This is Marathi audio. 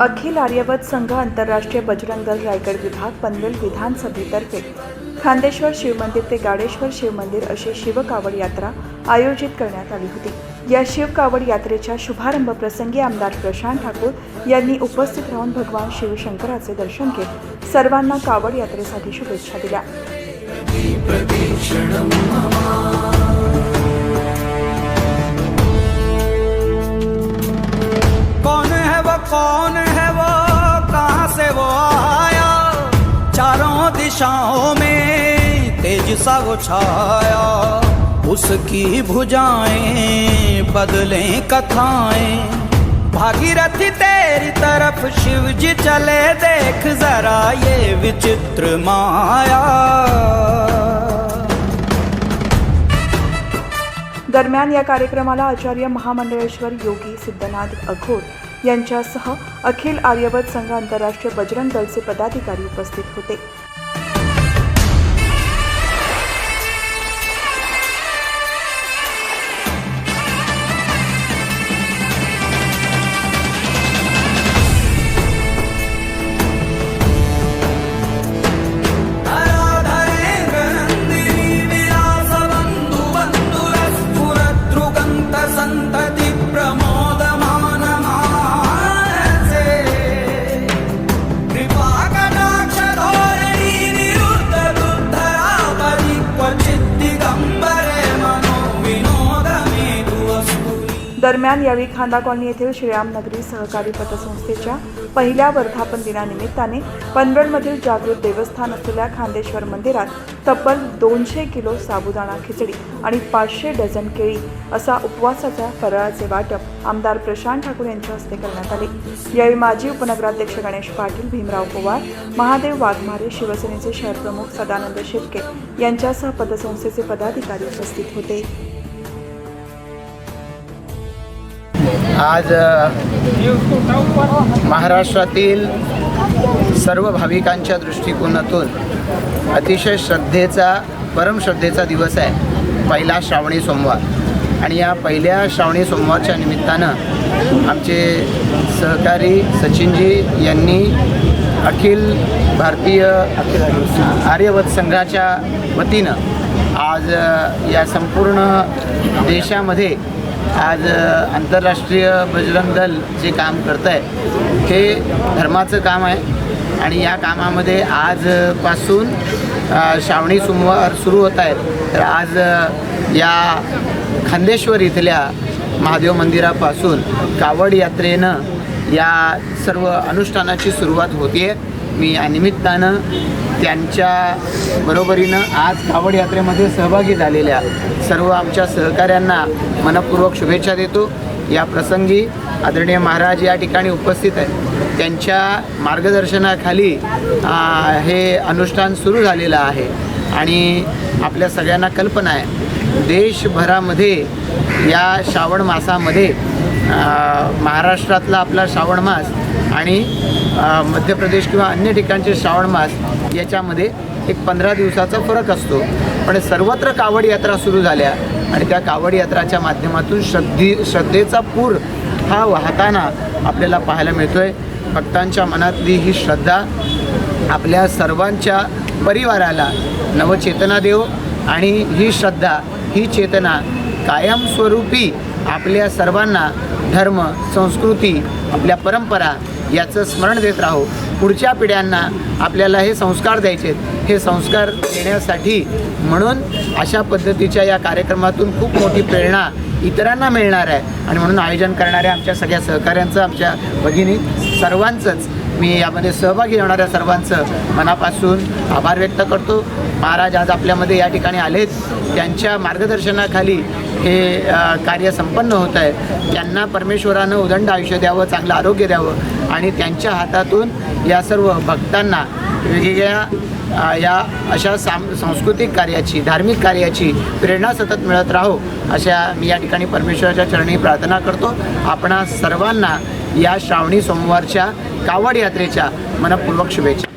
अखिल आर्यवत संघ आंतरराष्ट्रीय बजरंग दल रायगड विभाग पनवेल विधानसभेतर्फे खांदेश्वर शिवमंदिर ते गाडेश्वर शिवमंदिर अशी शिवकावड यात्रा आयोजित करण्यात आली होती. या शिवकावड यात्रेच्या शुभारंभ प्रसंगी आमदार प्रशांत ठाकूर यांनी उपस्थित राहून भगवान शिवशंकराचे दर्शन घेत सर्वांना कावड यात्रेसाठी शुभेच्छा दिल्या. दिशाओं में तेज सा वो छाया। उसकी भुजाएं बदलें कथाएं। भागीरथी तेरी तरफ शिव जी चले देख जरा ये विचित्र माया। दरम्यान या कार्यक्रमाला आचार्य महामंडळेश्वर योगी सिद्धनाथ अघोर यांच्यासह अखिल आर्यवत संघ आंतरराष्ट्रीय बजरंग दलचे पदाधिकारी उपस्थित होते. दरम्यान यावेळी खांदा कॉलनी येथील श्रीराम नगरी सहकारी पतसंस्थेच्या पहिल्या वर्धापन दिनानिमित्ताने पनवेलमधील जागृत देवस्थान असलेल्या खांदेश्वर मंदिरात तब्बल दोनशे किलो साबुदाणा खिचडी आणि पाचशे डझन केळी असा उपवासाच्या फराळाचे वाटप आमदार प्रशांत ठाकूर यांच्या हस्ते करण्यात आले. यावेळी माजी उपनगराध्यक्ष गणेश पाटील भीमराव पवार महादेव वाघमारे शिवसेनेचे शहर प्रमुख सदानंद शिर्के यांच्यासह पतसंस्थेचे पदाधिकारी उपस्थित होते. आज महाराष्ट्रातील सर्व भाविकांच्या दृष्टिकोनातून अतिशय श्रद्धेचा परमश्रद्धेचा दिवस आहे. पहिला श्रावणी सोमवार. आणि या पहिल्या श्रावणी सोमवारच्या निमित्तानं आमचे सहकारी सचिनजी यांनी अखिल भारतीय आर्यवत संघाच्या वतीनं आज या संपूर्ण देशामध्ये आज आंतरराष्ट्रीय बजरंग दल जे काम करत आहे हे धर्माचं काम आहे. आणि या कामामध्ये आजपासून श्रावणी सोमवार सुरू होत आहेत. तर आज या खांदेश्वर इथल्या महादेव मंदिरापासून कावड यात्रेनं या सर्व अनुष्ठानाची सुरुवात होती आहे मी या निमित्तानं त्यांच्या बरोबरीनं आज कावड यात्रेमध्ये सहभागी झालेल्या सर्व आमच्या सहकाऱ्यांना मनपूर्वक शुभेच्छा देतो. या प्रसंगी आदरणीय महाराज या ठिकाणी उपस्थित आहेत. त्यांच्या मार्गदर्शनाखाली हे अनुष्ठान सुरू झालेलं आहे. आणि आपल्या सगळ्यांना कल्पना आहे. देशभरामध्ये या श्रावण मासामध्ये महाराष्ट्रातला आपला श्रावण मास आणि मध्य प्रदेश किंवा अन्य ठिकाणचे श्रावण मास याच्यामध्ये एक पंधरा दिवसाचा फरक असतो. पण सर्वत्र कावड यात्रा सुरू झाल्या आणि त्या कावड यात्राच्या माध्यमातून श्रद्धे श्रद्धेचा पूर हा वाहताना आपल्याला पाहायला मिळतो आहे भक्तांच्या मनातली ही श्रद्धा आपल्या सर्वांच्या परिवाराला नवचेतना देव आणि ही श्रद्धा ही चेतना कायमस्वरूपी आपल्या सर्वांना धर्म संस्कृती आपल्या परंपरा याचं स्मरण देत राहू पुढच्या पिढ्यांना आपल्याला हे संस्कार द्यायचे आहेत. हे संस्कार देण्यासाठी म्हणून अशा पद्धतीच्या या कार्यक्रमातून खूप मोठी प्रेरणा इतरांना मिळणार आहे आणि म्हणून आयोजन करणाऱ्या आमच्या सगळ्या सहकाऱ्यांचं आमच्या भगिनी सर्वांचंच मी यामध्ये सहभागी होणाऱ्या सर्वांचं मनापासून आभार व्यक्त करतो. महाराज आज आपल्यामध्ये या ठिकाणी आलेत. त्यांच्या मार्गदर्शनाखाली हे कार्य संपन्न होत आहे. त्यांना परमेश्वरानं उदंड आयुष्य द्यावं चांगलं आरोग्य द्यावं आणि त्यांच्या हातातून या सर्व भक्तांना वेगवेगळ्या या अशा साम सांस्कृतिक कार्याची धार्मिक कार्याची प्रेरणा सतत मिळत राहो अशा मी या ठिकाणी परमेश्वराच्या चरणी प्रार्थना करतो. आपणा सर्वांना या श्रावणी सोमवारच्या कावड यात्रेच्या मनपूर्वक शुभेच्छा.